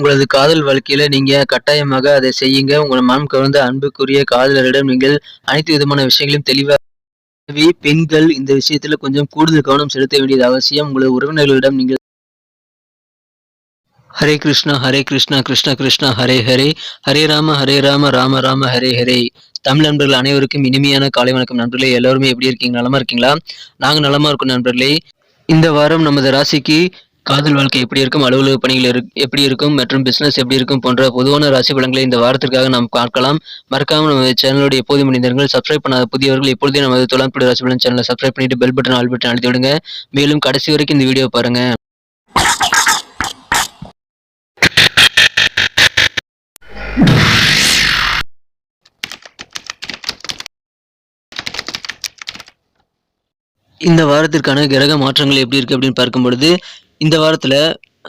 உங்களது காதல் வாழ்க்கையில நீங்க கட்டாயமாக அதை செய்யுங்க. உங்கள் மனம் கவர்ந்த அன்புக்குரிய காதலரிடம் நீங்கள் அனைத்து விதமான விஷயங்களையும் தெளிவாக எனவே பெண்கள் இந்த விஷயத்துல கொஞ்சம் கூடுதல் கவனம் செலுத்த வேண்டியது அவசியம். உங்களது உறவினர்களிடம் நீங்கள் ஹரே கிருஷ்ணா ஹரே கிருஷ்ணா கிருஷ்ணா கிருஷ்ணா ஹரே ஹரே. ஹரே ராம ஹரே ராம ராம ராம ஹரே ஹரே. தமிழ் நண்பர்கள் அனைவருக்கும் இனிமையான காலை வணக்கம் நண்பர்களே. எல்லாருமே எப்படி இருக்கீங்க? நலமா இருக்கீங்களா? நாங்க நலமா இருக்கோம் நண்பர்களே. இந்த வாரம் நமது ராசிக்கு காதல் வாழ்க்கை எப்படி இருக்கும்? அலுவலக பணிகள் எப்படி இருக்கும்? மற்றும் பிசினஸ் எப்படி இருக்கும்? போன்ற பொதுவான ராசி பலன்களை இந்த வாரத்திற்காக நாம் பார்க்கலாம். மறக்காம நமது சேனலோட எப்போதும் மனிதர்கள் சப்ஸ்கிரைப் பண்ணாத புதியவர்கள் எப்பொழுதே நமது தொழில்நுட்ப ராசி பலன் சேனலை சப்ஸ்கிரைப் பண்ணிட்டு பெல் பட்டன் ஆல் பட்டன் அழுத்தி விடுங்க மேலும் கடைசி வரைக்கும் இந்த வீடியோ பாருங்க. இந்த வாரத்திற்கான கிரக மாற்றங்கள் எப்படி இருக்கு அப்படின்னு பார்க்கும் பொழுது இந்த வாரத்தில்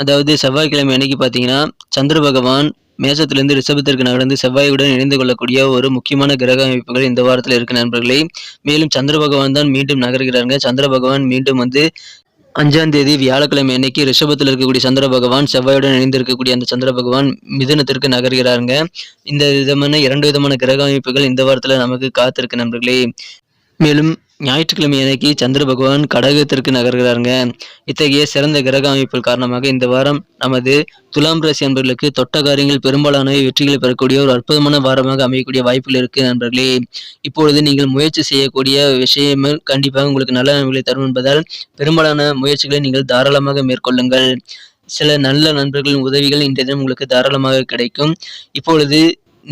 அதாவது செவ்வாய்க்கிழமை அன்னைக்கு பார்த்தீங்கன்னா சந்திர பகவான் மேசத்திலிருந்து ரிஷபத்திற்கு நகர்ந்து செவ்வாயுடன் இணைந்து கொள்ளக்கூடிய ஒரு முக்கியமான கிரக அமைப்புகள் இந்த வாரத்தில் இருக்கு நண்பர்களே. மேலும் சந்திர பகவான் தான் மீண்டும் நகர்கிறாங்க சந்திர பகவான் மீண்டும் வந்து அஞ்சாம் தேதி வியாழக்கிழமை அன்னைக்கு ரிஷபத்தில் இருக்கக்கூடிய சந்திர பகவான் செவ்வாயுடன் இணைந்திருக்கக்கூடிய அந்த சந்திர பகவான் மிதுனத்திற்கு நகர்கிறாருங்க. இந்த விதமான இரண்டு விதமான கிரக அமைப்புகள் இந்த வாரத்தில் நமக்கு காத்திருக்கு நண்பர்களே. மேலும் ஞாயிற்றுக்கிழமை அன்னைக்கு சந்திர பகவான் கடகத்திற்கு நகர்கிறாருங்க. இத்தகைய சிறந்த கிரக அமைப்புகள் காரணமாக இந்த வாரம் நமது துலாம் ராசி நண்பர்களுக்கு தொட்ட காரியங்கள் பெரும்பாலானவை வெற்றிகளை பெறக்கூடிய ஒரு அற்புதமான வாரமாக அமையக்கூடிய வாய்ப்புகள் இருக்கு நண்பர்களே. இப்பொழுது நீங்கள் முயற்சி செய்யக்கூடிய விஷயங்கள் கண்டிப்பாக உங்களுக்கு நல்ல நன்மைகளை தரும் என்பதால் பெரும்பாலான முயற்சிகளை நீங்கள் தாராளமாக மேற்கொள்ளுங்கள். சில நல்ல நண்பர்களின் உதவிகள் இன்றைய தினம் உங்களுக்கு தாராளமாக கிடைக்கும். இப்பொழுது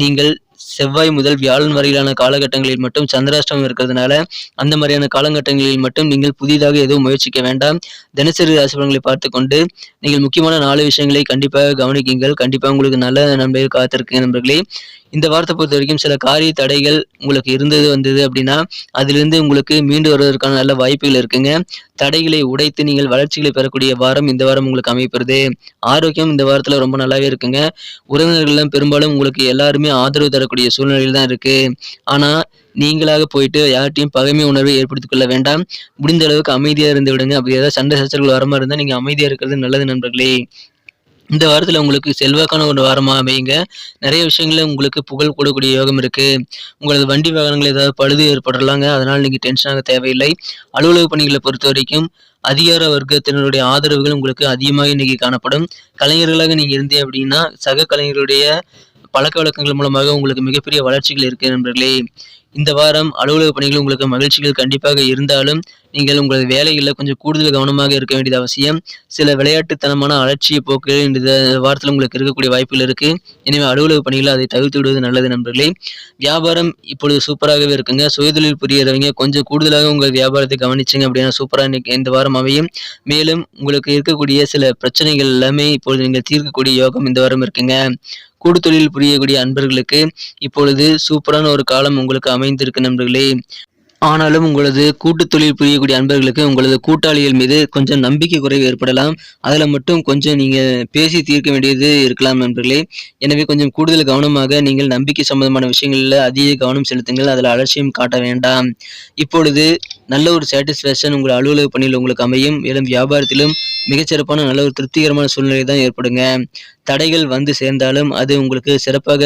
நீங்கள் செவ்வாய் முதல் வியாழன் வரையிலான காலகட்டங்களில் மட்டும் சந்திராஷ்டமம் இருக்கிறதுனால அந்த மாதிரியான காலகட்டங்களில் மட்டும் நீங்கள் புதிதாக எதுவும் முயற்சிக்க வேண்டாம். தினசரி ராசி பார்த்துக்கொண்டு பார்த்து கொண்டு நீங்கள் முக்கியமான நாலு விஷயங்களை கண்டிப்பாக கவனிக்குங்கள். கண்டிப்பாக உங்களுக்கு நல்ல நண்பர்கள் காத்திருக்கீங்க நண்பர்களே. இந்த வாரத்தை பொறுத்த வரைக்கும் சில காரிய தடைகள் உங்களுக்கு இருந்தது வந்தது அப்படின்னா அதிலிருந்து உங்களுக்கு மீண்டு வருவதற்கான நல்ல வாய்ப்புகள் இருக்குங்க. தடைகளை உடைத்து நீங்கள் வளர்ச்சிகளை பெறக்கூடிய வாரம் இந்த வாரம் உங்களுக்கு அமைப்பது ஆரோக்கியம் இந்த வாரத்தில் ரொம்ப நல்லாவே இருக்குங்க. உறவினர்கள்லாம் பெரும்பாலும் உங்களுக்கு எல்லாருமே ஆதரவு தரக்கூடிய சூழ்நிலையில் தான் இருக்கு. ஆனால் நீங்களாக போயிட்டு யார்ட்டையும் பகைமை உணர்வை ஏற்படுத்திக் கொள்ள வேண்டாம். முடிந்த அளவுக்கு அமைதியாக இருந்து விடுங்க. அப்படி ஏதாவது சண்டை சச்சரவுகள் வர மாதிரி இருந்தால் நீங்கள் அமைதியாக இருக்கிறது நல்லது நண்பர்களே. இந்த வாரத்தில் உங்களுக்கு செல்வாக்கான ஒரு வாரமாக அமையுங்க. நிறைய விஷயங்களில் உங்களுக்கு புகழ் கூடக்கூடிய யோகம் இருக்கு. உங்களது வண்டி வாகனங்கள் ஏதாவது பழுது ஏற்படலாங்க. அதனால் நீங்கள் டென்ஷனாக தேவையில்லை. அலுவலக பணிகளை பொறுத்த வரைக்கும் அதிகார வர்க்கத்தினருடைய ஆதரவுகள் உங்களுக்கு அதிகமாக இன்றைக்கி காணப்படும். கலைஞர்களாக நீங்கள் இருந்தீங்க அப்படின்னா சக கலைஞர்களுடைய பழக்க வழக்கங்கள் மூலமாக உங்களுக்கு மிகப்பெரிய வளர்ச்சிகள் இருக்கு நண்பர்களே. இந்த வாரம் அலுவலக பணிகள் உங்களுக்கு மகிழ்ச்சிகள் கண்டிப்பாக இருந்தாலும் நீங்கள் உங்களது வேலைகளில் கொஞ்சம் கூடுதல் கவனமாக இருக்க வேண்டியது அவசியம். சில விளையாட்டுத்தனமான அலட்சிய போக்குகள் இந்த வாரத்தில் உங்களுக்கு இருக்கக்கூடிய வாய்ப்புகள் இருக்கு. எனவே அலுவலக பணிகளை அதை தவிர்த்து விடுவது நல்லது நண்பர்களே. வியாபாரம் இப்பொழுது சூப்பராகவே இருக்குங்க. சுயதொழில் புரியறவங்க கொஞ்சம் கூடுதலாக உங்கள் வியாபாரத்தை கவனிச்சிங்க அப்படின்னா சூப்பராக இந்த வாரம் அமையும். மேலும் உங்களுக்கு இருக்கக்கூடிய சில பிரச்சனைகள் எல்லாமே இப்பொழுது நீங்கள் தீர்க்கக்கூடிய யோகம் இந்த வாரம் இருக்குங்க. கூடு தொழில் புரியக்கூடிய அன்பர்களுக்கு இப்பொழுது சூப்பரான ஒரு காலம் உங்களுக்கு அமைந்திருக்கு நண்பர்களே. ஆனாலும் உங்களது கூட்டு தொழில் புரியக்கூடிய அன்பர்களுக்கு உங்களது கூட்டாளிகள் மீது கொஞ்சம் நம்பிக்கை குறைவு ஏற்படலாம். அதில் மட்டும் கொஞ்சம் நீங்கள் பேசி தீர்க்க வேண்டியது இருக்கலாம் நண்பர்களே. எனவே கொஞ்சம் கூடுதல் கவனமாக நீங்கள் நம்பிக்கை சம்பந்தமான விஷயங்களில் அதிக கவனம் செலுத்துங்கள். அதில் அலட்சியம் காட்ட வேண்டாம். இப்பொழுது நல்ல ஒரு சாட்டிஸ்ஃபேக்ஷன் உங்கள் அலுவலக பணியில் உங்களுக்கு அமையும். மேலும் வியாபாரத்திலும் மிகச்சிறப்பான நல்ல ஒரு திருப்திகரமான சூழ்நிலை தான் ஏற்படுங்க. தடைகள் வந்து சேர்ந்தாலும் அது உங்களுக்கு சிறப்பாக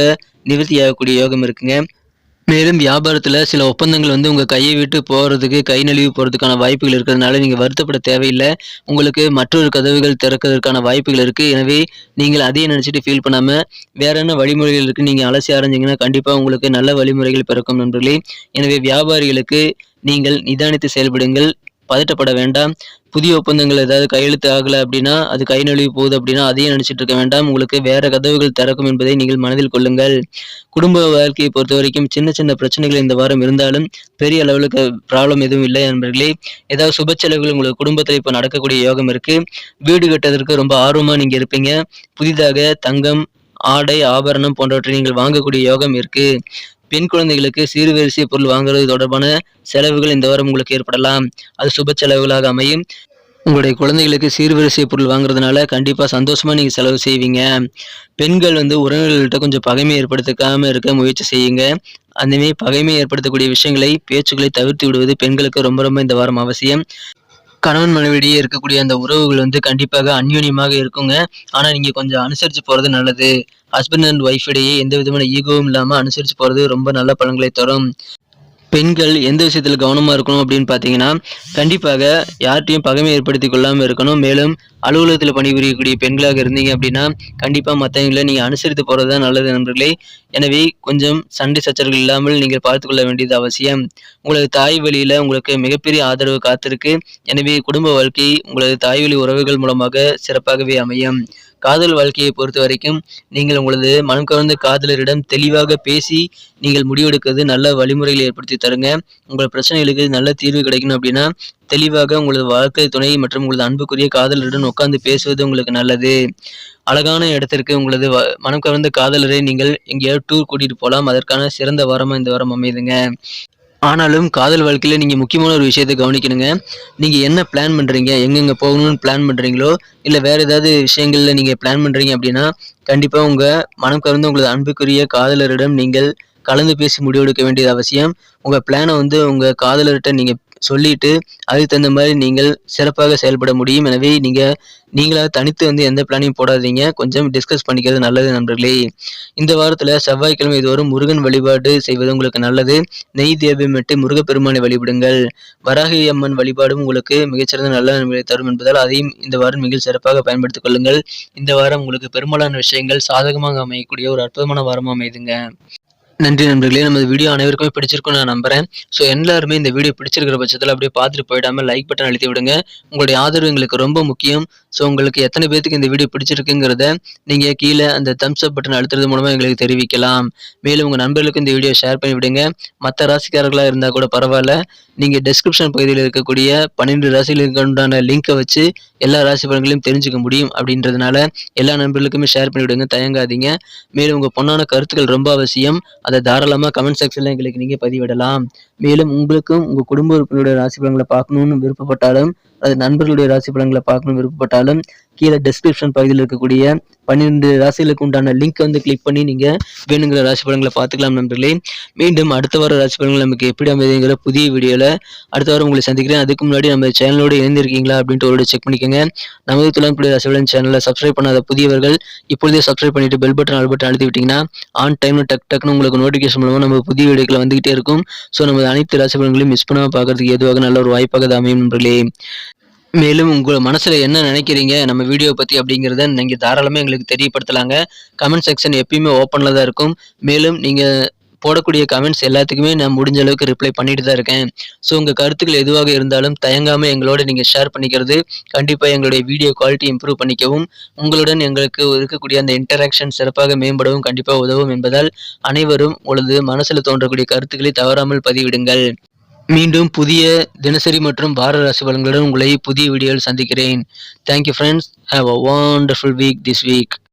நிவர்த்தியாகக்கூடிய யோகம் இருக்குங்க. மேலும் வியாபாரத்தில் சில ஒப்பந்தங்கள் வந்து உங்கள் கையை விட்டு போகிறதுக்கு கை நழுவி போகிறதுக்கான வாய்ப்புகள் இருக்கிறதுனால நீங்கள் வருத்தப்பட தேவையில்லை. உங்களுக்கு மற்றொரு கதவுகள் திறக்கிறதுக்கான வாய்ப்புகள் இருக்குது எனவே நீங்கள் அதையே நினச்சிட்டு ஃபீல் பண்ணாமல் வேற என்ன வழிமுறைகள் இருக்குது நீங்கள் அலசி ஆரஞ்சிங்கன்னா கண்டிப்பாக உங்களுக்கு நல்ல வழிமுறைகள் பிறக்கும் நண்பர்களே. எனவே வியாபாரிகளுக்கு நீங்கள் நிதானித்து செயல்படுங்கள். பதட்டப்பட வேண்டாம். புதிய ஒப்பந்தங்கள் ஏதாவது கையெழுத்து ஆகலை அப்படின்னா அது கை நழுவி போகுது அப்படின்னா அதையும் நினைச்சிட்டு இருக்க வேண்டாம். உங்களுக்கு வேற கதவுகள் திறக்கும் என்பதை நீங்கள் மனதில் கொள்ளுங்கள். குடும்ப வாழ்க்கையை பொறுத்த வரைக்கும் சின்ன சின்ன பிரச்சனைகள் இந்த வாரம் இருந்தாலும் பெரிய அளவுக்கு ப்ராப்ளம் எதுவும் இல்லை நண்பர்களே. ஏதாவது சுப செலவுகள் உங்களுக்கு குடும்பத்தில் இப்போ நடக்கக்கூடிய யோகம் இருக்கு. வீடு கட்டுறதுக்கு ரொம்ப ஆர்வமா நீங்க இருப்பீங்க. புதிதாக தங்கம் ஆடை ஆபரணம் போன்றவற்றை நீங்கள் வாங்கக்கூடிய யோகம் இருக்கு. பெண் குழந்தைகளுக்கு சீர்வரிசை பொருள் வாங்குறது தொடர்பான செலவுகள் இந்த வாரம் உங்களுக்கு ஏற்படலாம். அது சுப செலவுகளாக அமையும். உங்களுடைய குழந்தைகளுக்கு சீர்வரிசை பொருள் வாங்குறதுனால கண்டிப்பாக சந்தோஷமா நீங்கள் செலவு செய்வீங்க. பெண்கள் வந்து உறவினர்கள்ட்ட கொஞ்சம் பகைமை ஏற்படுத்திக்காம இருக்க முயற்சி செய்யுங்க. அந்தமாரி பகைமை ஏற்படுத்தக்கூடிய விஷயங்களை பேச்சுக்களை தவிர்த்து விடுவது பெண்களுக்கு ரொம்ப ரொம்ப இந்த வாரம் அவசியம். கணவன் மனைவிடையே இருக்கக்கூடிய அந்த உறவுகள் வந்து கண்டிப்பாக அந்யோன்யமாக இருக்குங்க. ஆனா நீங்க கொஞ்சம் அனுசரிச்சு போறது நல்லது. ஹஸ்பண்ட் அண்ட் ஒய்ஃப் இடையே எந்த விதமான ஈகோவும் இல்லாம அனுசரிச்சு போறது ரொம்ப நல்ல பலன்களை தரும். பெண்கள் எந்த விஷயத்தில் கவனமாக இருக்கணும் அப்படின்னு பார்த்தீங்கன்னா, கண்டிப்பாக யார்கிட்டையும் பகைமை ஏற்படுத்தி கொள்ளாமல் இருக்கணும். மேலும் அலுவலகத்தில் பணிபுரியக்கூடிய பெண்களாக இருந்தீங்க அப்படின்னா, கண்டிப்பாக மற்றவங்களை நீங்கள் அனுசரித்து போகிறது தான் நல்லது நண்பர்களே. எனவே கொஞ்சம் சண்டை சச்சரவுகள் இல்லாமல் நீங்கள் பார்த்து கொள்ள வேண்டியது அவசியம். உங்களது தாய் வழியில் உங்களுக்கு மிகப்பெரிய ஆதரவு காத்திருக்கு. எனவே குடும்ப வாழ்க்கை உங்களது தாய் வழி உறவுகள் மூலமாக சிறப்பாகவே அமையும். காதல் வாழ்க்கையை பொறுத்த வரைக்கும் நீங்கள் உங்களது மனம் கவர்ந்த காதலரிடம் தெளிவாக பேசி, நீங்கள் முடிவெடுக்கிறது நல்ல வழிமுறைகளை ஏற்படுத்தி தருங்க. உங்கள் பிரச்சனைகளுக்கு நல்ல தீர்வு கிடைக்கணும் அப்படின்னா, தெளிவாக உங்களது வாழ்க்கை துணை மற்றும் உங்களது அன்புக்குரிய காதலருடன் உட்கார்ந்து பேசுவது உங்களுக்கு நல்லது. அழகான இடத்திற்கு உங்களது வ மனம் கவர்ந்த காதலரை நீங்கள் எங்கேயாவது டூர் கூட்டிட்டு போகலாம் அதற்கான சிறந்த வாரமாக இந்த வாரம் அமையுதுங்க. ஆனாலும் காதல் வாழ்க்கையில் நீங்கள் முக்கியமான ஒரு விஷயத்த கவனிக்கணுங்க. நீங்க என்ன பிளான் பண்ணுறீங்க எங்கெங்கே போகணும்னு பிளான் பண்றீங்களோ, இல்லை வேறு ஏதாவது விஷயங்களில் நீங்கள் பிளான் பண்ணுறீங்க அப்படின்னா, கண்டிப்பாக உங்கள் மனம் கலந்து உங்களது அன்புக்குரிய காதலரிடம் நீங்கள் கலந்து பேசி முடிவெடுக்க வேண்டியது அவசியம். உங்கள் பிளானை வந்து உங்கள் காதலர்கிட்ட நீங்கள் சொல்லிட்டு, அதுக்கு தகுந்த மாதிரி நீங்கள் சிறப்பாக செயல்பட முடியும். எனவே நீங்க நீங்களாக தனித்து வந்து எந்த பிளானையும் போடாதீங்க. கொஞ்சம் டிஸ்கஸ் பண்ணிக்கிறது நல்லது நண்பர்களே. இந்த வாரத்தில் செவ்வாய்க்கிழமை தோறும் முருகன் வழிபாடு செய்வது உங்களுக்கு நல்லது. நெய் தீபமிட்டு முருகப்பெருமானை வழிபடுங்கள். வராகி அம்மன் வழிபாடும் உங்களுக்கு மிகச்சிறந்த நல்ல நன்மைகளை தரும் என்பதால் அதையும் இந்த வாரம் மிக சிறப்பாக பயன்படுத்திக் கொள்ளுங்கள். இந்த வாரம் உங்களுக்கு பெரும்பாலான விஷயங்கள் சாதகமாக அமையக்கூடிய ஒரு அற்புதமான வாரமாக அமைதுங்க நன்றி நண்பர்களே. நமது வீடியோ அனைவருக்குமே பிடிச்சிருக்கும் நான் நம்புறேன். ஸோ எல்லாருமே இந்த வீடியோ பிடிச்சிருக்கிற பட்சத்தில் அப்படியே பார்த்துட்டு போயிடாம லைக் பட்டன் அழுத்தி விடுங்க. உங்களுடைய ஆதரவு எங்களுக்கு ரொம்ப முக்கியம். ஸோ உங்களுக்கு எத்தனை பேர்த்துக்கு இந்த வீடியோ பிடிச்சிருக்குங்கிறத நீங்கள் கீழே அந்த தம்ஸ் அப் பட்டன் அழுத்துறது மூலமாக எங்களுக்கு தெரிவிக்கலாம். மேலும் உங்கள் நண்பர்களுக்கும் இந்த வீடியோ ஷேர் பண்ணி விடுங்க. ராசிக்காரர்களாக இருந்தால் கூட பரவாயில்ல நீங்கள் டிஸ்கிரிப்ஷன் பகுதியில் இருக்கக்கூடிய 12 ராசிகளுக்கு உண்டான லிங்கை வச்சு எல்லா ராசி பலன்களையும் தெரிஞ்சுக்க முடியும் அப்படின்றதுனால, எல்லா நண்பர்களுக்குமே ஷேர் பண்ணி விடுங்க. தயங்காதீங்க. மேலும் உங்கள் பொண்ணான கருத்துக்கள் ரொம்ப அவசியம். அதை தாராளமாக கமெண்ட் செக்ஷனில் எங்களுக்கு நீங்கள் பதிவிடலாம். மேலும் உங்களுக்கும் உங்கள் குடும்ப உறுப்பினருடைய ராசி பலன்களை பார்க்கணும்னு விருப்பப்பட்டாலும், அது நண்பர்களுடைய ராசி பலன்களை பார்க்கணும்னு விருப்பப்பட்டாலும், கீழே டிஸ்கிரிப்ஷன் பகுதியில் இருக்கக்கூடிய 12 ராசிகளுக்கு உண்டான லிங்க் வந்து கிளிக் பண்ணி நீங்க வேணுங்கிற ராசி பலன்களை பார்த்துக்கலாம் நண்பர்களே. மீண்டும் அடுத்த வார ராசி பலன்கள் நமக்கு எப்படி அமையுதுங்கிற புதிய வீடியோல அடுத்த வாரம் உங்களை சந்திக்கிறேன். அதுக்கு முன்னாடி நம்ம சேனலோட இணைந்திருக்கீங்களா அப்படின்ட்டு ஒரு செக் பண்ணிக்கங்க. நமது துளம்புடைய ராசி பலன் சேனல சப்ஸ்கிரைப் பண்ணாத புதியவர்கள் இப்பொழுதே சப்ஸ்கிரைப் பண்ணிட்டு பெல் பட்டன், ஆல் பட்டன் அழுத்தி விட்டீங்கன்னா, ஆன் டைம்ல டக் டக்குன்னு உங்களுக்கு நோட்டிஃபிகேஷன் மூலமா நம்ம புதிய வீடியோக்கள் வந்துகிட்டே இருக்கும். ஸோ நமது அனைத்து ராசி பலன்களையும் மிஸ் பண்ணாம பார்க்கறதுக்கு எதுவாக நல்ல ஒரு வாய்ப்பாக அது அமையும் நண்பர்களே. மேலும் உங்கள் மனசில் என்ன நினைக்கிறீங்க நம்ம வீடியோ பற்றி அப்படிங்கிறத நீங்கள் தாராளமாக எங்களுக்கு தெரியப்படுத்தலாங்க. கமெண்ட் செக்ஷன் எப்பயுமே ஓப்பனில் தான் இருக்கும். மேலும் நீங்கள் போடக்கூடிய கமெண்ட்ஸ் எல்லாத்துக்குமே நான் முடிஞ்ச அளவுக்கு ரிப்ளை பண்ணிட்டு தான் இருக்கேன். ஸோ உங்கள் கருத்துக்கள் எதுவாக இருந்தாலும் தயங்காமல் எங்களோட நீங்கள் ஷேர் பண்ணிக்கிறது கண்டிப்பாக எங்களுடைய வீடியோ குவாலிட்டி இம்ப்ரூவ் பண்ணிக்கவும், உங்களுடன் எங்களுக்கு இருக்கக்கூடிய அந்த இன்டராக்ஷன் சிறப்பாக மேம்படவும் கண்டிப்பாக உதவும் என்பதால், அனைவரும் உங்களது மனசில் தோன்றக்கூடிய கருத்துக்களை தவறாமல் பதிவிடுங்கள். மீண்டும் புதிய தினசரி மற்றும் வார ராசி பலன்களுடன் உங்களை புதிய வீடியோவில் சந்திக்கிறேன். Thank you have have a wonderful week this week.